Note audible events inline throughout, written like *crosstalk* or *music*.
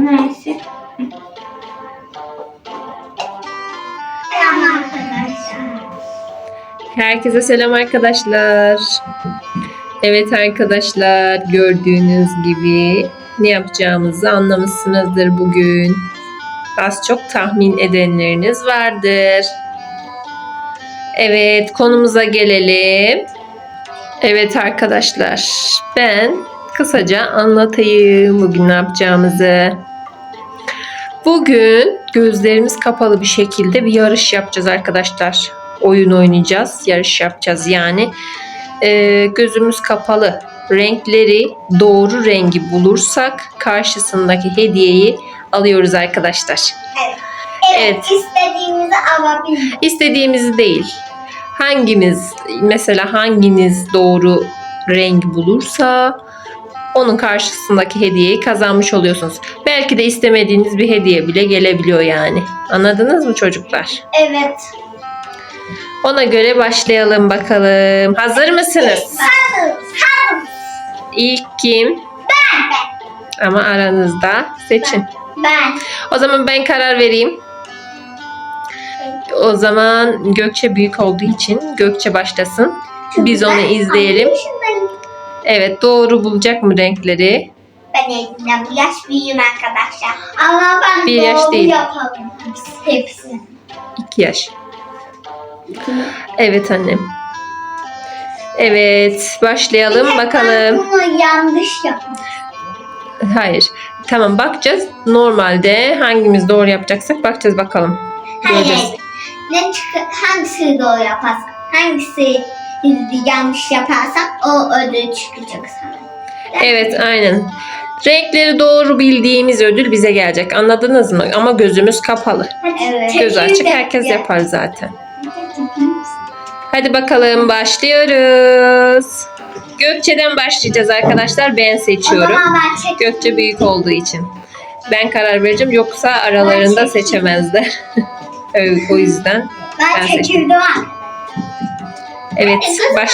Neyse. Selam arkadaşlar. Herkese selam arkadaşlar. Evet arkadaşlar gördüğünüz gibi ne yapacağımızı anlamışsınızdır bugün. Az çok tahmin edenleriniz vardır. Evet konumuza gelelim. Evet arkadaşlar ben kısaca anlatayım bugün ne yapacağımızı. Bugün gözlerimiz kapalı bir şekilde bir yarış yapacağız arkadaşlar. Oyun oynayacağız, yarış yapacağız yani. Ee, gözümüz kapalı. Renkleri doğru rengi bulursak karşısındaki hediyeyi alıyoruz arkadaşlar. Evet. Evet. istediğimizi alabiliriz. İstediğimizi değil. Hangimiz mesela hanginiz doğru renk bulursa onun karşısındaki hediyeyi kazanmış oluyorsunuz. Belki de istemediğiniz bir hediye bile gelebiliyor yani. Anladınız mı çocuklar? Evet. Ona göre başlayalım bakalım. Hazır mısınız? Hazır. Hazır. İlk kim? Ben. Ama aranızda seçin. Ben. O zaman ben karar vereyim. O zaman Gökçe büyük olduğu için Gökçe başlasın. Biz onu izleyelim. Evet doğru bulacak mı renkleri? Ben elinden bir yaş büyüğüm arkadaşlar. Ama ben Bir yaş doğru değil. yapalım. Hepsini. 2 yaş. Evet annem. Evet başlayalım tek Ben bakalım. bunu yanlış yaptım. Hayır. Tamam bakacağız. Normalde hangimiz doğru yapacaksak bakacağız bakalım. Göreceğiz. Hayır. Ne çıkı hangisi doğru yaparsan, hangisi yanlış yaparsan o ödül çıkacak sana. Evet aynen. Renkleri doğru bildiğimiz ödül bize gelecek. Anladınız mı? Ama gözümüz kapalı. Evet. Göz açık herkes yapar zaten. Hadi bakalım başlıyoruz. Gökçe'den başlayacağız arkadaşlar. Ben seçiyorum. Gökçe büyük olduğu için. Ben karar vereceğim. Yoksa aralarında seçemezler. *laughs* Evet, o yüzden. Ben, ben seçtim. Evet Gözümü baş.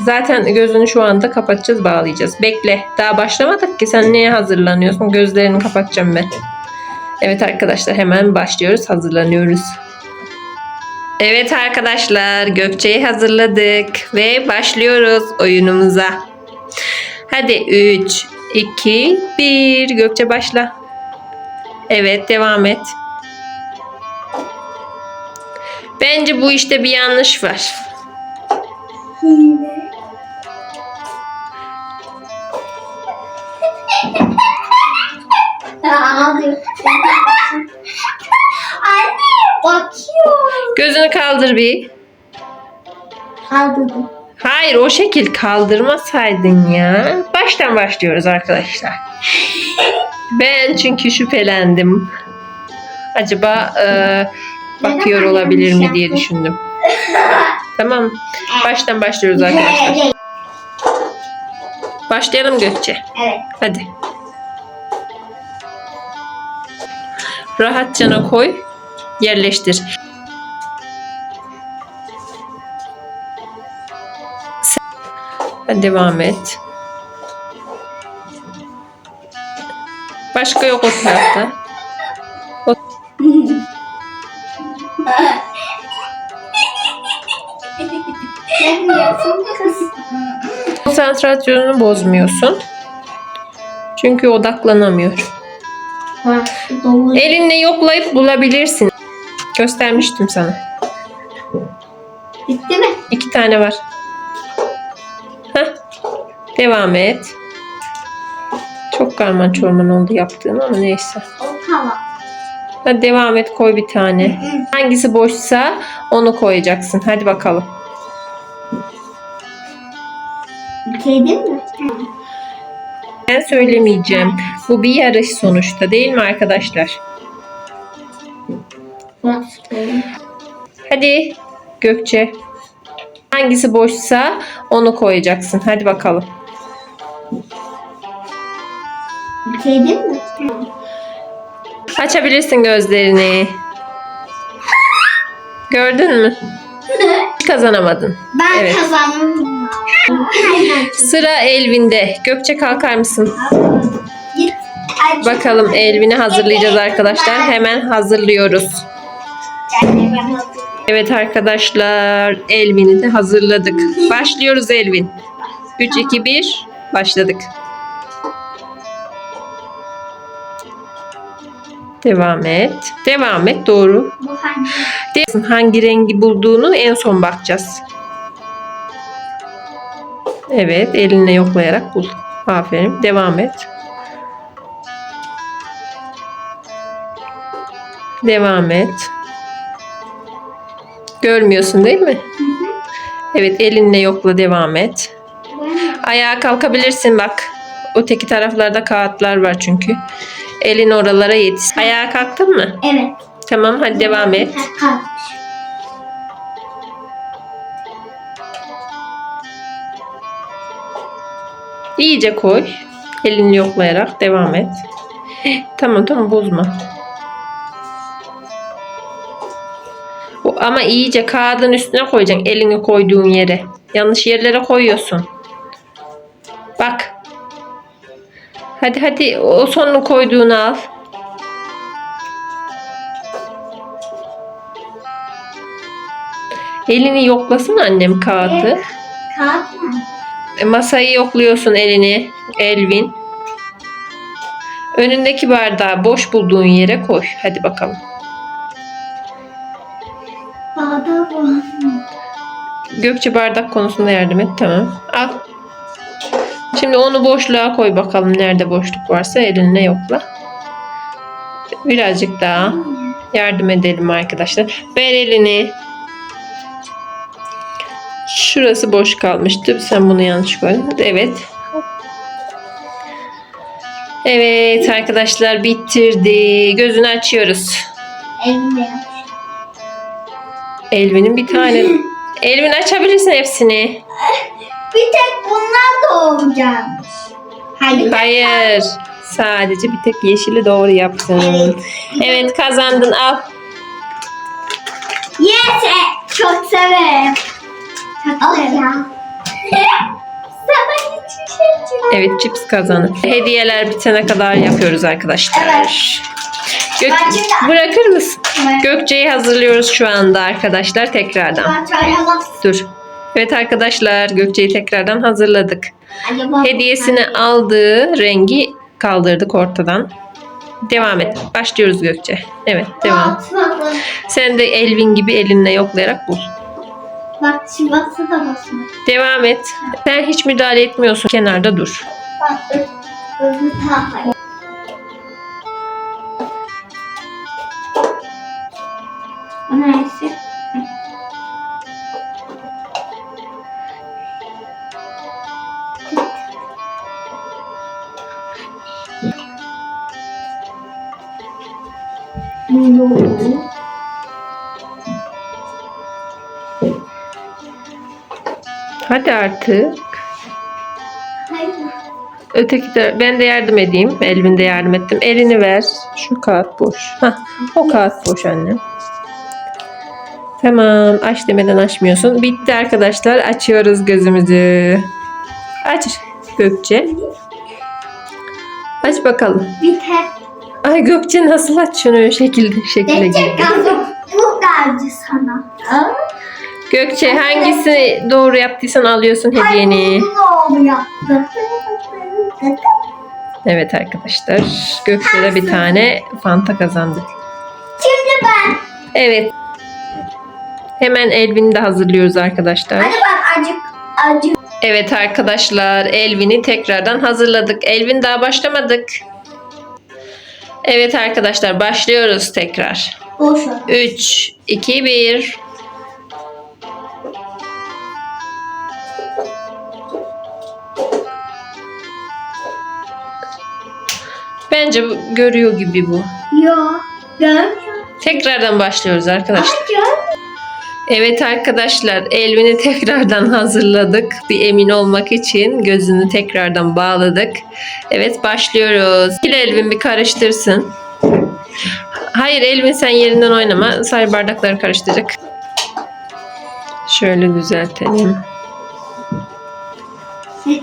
Zaten gözünü şu anda kapatacağız, bağlayacağız. Bekle. Daha başlamadık ki. Sen neye hazırlanıyorsun? Gözlerini kapatacağım ben. Evet arkadaşlar hemen başlıyoruz. Hazırlanıyoruz. Evet arkadaşlar Gökçe'yi hazırladık ve başlıyoruz oyunumuza. Hadi 3, 2, 1 Gökçe başla. Evet devam et. Bence bu işte bir yanlış var. Anne bakıyor. Gözünü kaldır bir. Kaldırdım. Hayır o şekil kaldırmasaydın ya. Baştan başlıyoruz arkadaşlar. Ben çünkü şüphelendim. Acaba e, bakıyor olabilir mi diye düşündüm. *laughs* Tamam. Baştan başlıyoruz arkadaşlar. Başlayalım Gökçe. Evet. Hadi. Rahatçana koy. Yerleştir. Hadi devam et. Başka yok o tarafta. Kız? Konsantrasyonunu bozmuyorsun. Çünkü odaklanamıyor. Doğru. Elinle yoklayıp bulabilirsin. Göstermiştim sana. Bitti mi? İki tane var. Heh. Devam et. Çok karman çorman oldu yaptığın ama neyse. Tamam. Hadi devam et koy bir tane. Hangisi boşsa onu koyacaksın. Hadi bakalım. Bitirdin mi? Ben söylemeyeceğim. Bu bir yarış sonuçta değil mi arkadaşlar? Hadi Gökçe. Hangisi boşsa onu koyacaksın. Hadi bakalım. Bitirdin mi? Açabilirsin gözlerini. Gördün mü? Hiç kazanamadın. Ben Evet. kazandım. Sıra Elvin'de. Gökçe kalkar mısın? Bakalım Elvin'i hazırlayacağız arkadaşlar. Hemen hazırlıyoruz. Evet arkadaşlar Elvin'i de hazırladık. Başlıyoruz Elvin. 3, 2, 1 başladık. Devam et. Devam et doğru. Bu hangi? Rengi bulduğunu en son bakacağız. Evet elinle yoklayarak bul. Aferin. Devam et. Devam et. Görmüyorsun değil mi? Evet elinle yokla devam et. Ayağa kalkabilirsin bak. Öteki taraflarda kağıtlar var çünkü. Elin oralara yetiş. Ayağa kalktın mı? Evet. Tamam hadi devam et. Kalkmış. İyice koy. Elini yoklayarak devam et. Tamam tamam bozma. Ama iyice kağıdın üstüne koyacaksın elini koyduğun yere. Yanlış yerlere koyuyorsun. Hadi hadi o sonunu koyduğunu al. Elini yoklasın annem kağıdı. Evet. Kalkma. E, Masayı yokluyorsun elini. Elvin. Önündeki bardağı boş bulduğun yere koy. Hadi bakalım. Bağda bu. Gökçe bardak konusunda yardım et. Tamam. Al. Şimdi onu boşluğa koy bakalım. Nerede boşluk varsa elinle yokla. Birazcık daha yardım edelim arkadaşlar. Ver elini. Şurası boş kalmıştı. Sen bunu yanlış koydun. Evet. Evet arkadaşlar bitirdi. Gözünü açıyoruz. Elvin'in bir tane. *laughs* Elvin açabilirsin hepsini. *laughs* Bir tek bunlar da olacakmış. Hayır. Hayır. Sadece bir tek yeşili doğru yaptın. Evet kazandın al. Yes. e, Çok severim. Sana hiçbir şey. Evet cips kazandın. Hediyeler bitene kadar yapıyoruz arkadaşlar. Evet. Gök- Ben şimdi- bırakır mısın? Evet. Gökçe'yi hazırlıyoruz şu anda arkadaşlar tekrardan. Ben. Dur. Evet arkadaşlar Gökçe'yi tekrardan hazırladık. Acaba Hediyesini aldığı rengi kaldırdık ortadan. Devam et. Başlıyoruz Gökçe. Evet devam. Sen de Elvin gibi elinle yoklayarak bul. Bak şivası da basmadı. Devam et. Sen hiç müdahale etmiyorsun. Kenarda dur. Bak ö- öbür tarafa. O neresi? Hadi artık. Hayır. Öteki de ben de yardım edeyim. Elvin de yardım ettim. Elini ver. Şu kağıt boş. Hah, o kağıt boş annem. Tamam. Aç demeden açmıyorsun. Bitti arkadaşlar. Açıyoruz gözümüzü. Aç Gökçe. Aç bakalım. Biter. Ay Gökçe nasıl aç şunu şekilde şekilde Gerçek gibi. kaldı. Bu geldi sana. Aa, Gökçe hangisini doğru yaptıysan alıyorsun hediyeni. Bu doğru yaptı. Evet arkadaşlar. Gökçe de bir tane Fanta kazandı. Şimdi ben. Evet. Hemen Elvin'i de hazırlıyoruz arkadaşlar. Hadi ben acık acık. Evet arkadaşlar Elvin'i tekrardan hazırladık. Elvin daha başlamadık. Evet arkadaşlar başlıyoruz tekrar. Boş ver. 3, 2, 1. Bence bu- görüyor gibi bu. Yok. Görmüyor. Tekrardan başlıyoruz arkadaşlar. Ay görmüyor. Evet arkadaşlar Elvin'i tekrardan hazırladık. Bir emin olmak için gözünü tekrardan bağladık. Evet başlıyoruz. Gel Elvin bir karıştırsın. Hayır Elvin sen yerinden oynama. Sadece bardakları karıştıracak. Şöyle düzeltelim.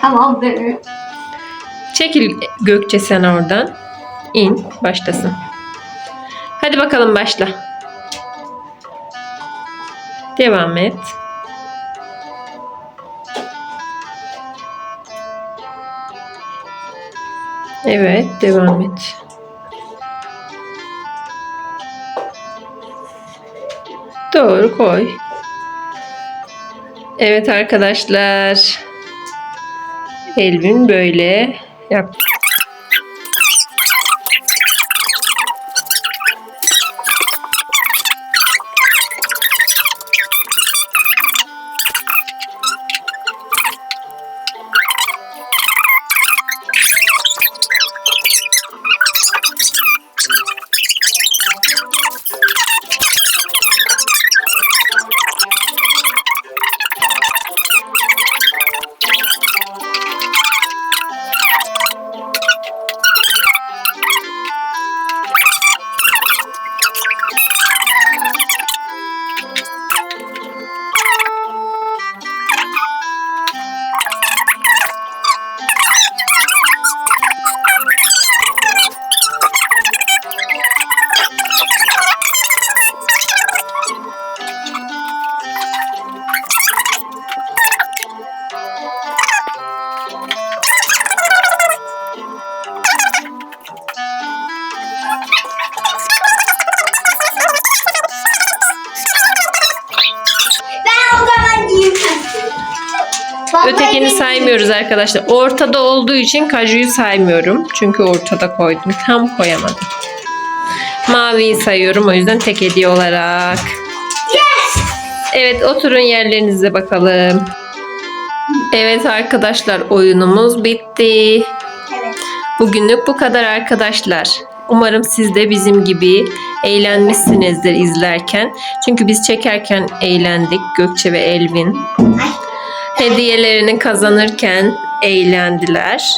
Tamam be. Çekil Gökçe sen oradan. İn, başlasın. Hadi bakalım başla. Devam et. Evet, devam et. Doğru koy. Evet arkadaşlar. Elvin böyle yap. Ötekini saymıyoruz arkadaşlar. Ortada olduğu için kajuyu saymıyorum. Çünkü ortada koydum. Tam koyamadım. Maviyi sayıyorum o yüzden tek hediye olarak. Yes. Evet oturun yerlerinize bakalım. Evet arkadaşlar oyunumuz bitti. Bugünlük bu kadar arkadaşlar. Umarım siz de bizim gibi eğlenmişsinizdir izlerken. Çünkü biz çekerken eğlendik Gökçe ve Elvin. Ay. Hediyelerini kazanırken eğlendiler.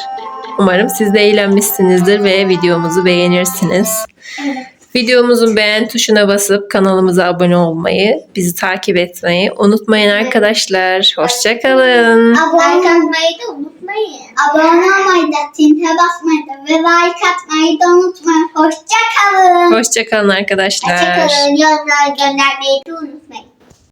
Umarım siz de eğlenmişsinizdir ve videomuzu beğenirsiniz. Videomuzun beğen tuşuna basıp kanalımıza abone olmayı, bizi takip etmeyi unutmayın arkadaşlar. Hoşçakalın. Abone olmayı da unutmayın. Abone olmayı da tinte basmayı da ve like atmayı da unutmayın. Hoşça kalın. Hoşçakalın arkadaşlar. Hoşça kalın. Yorumlar göndermeyi de unutmayın.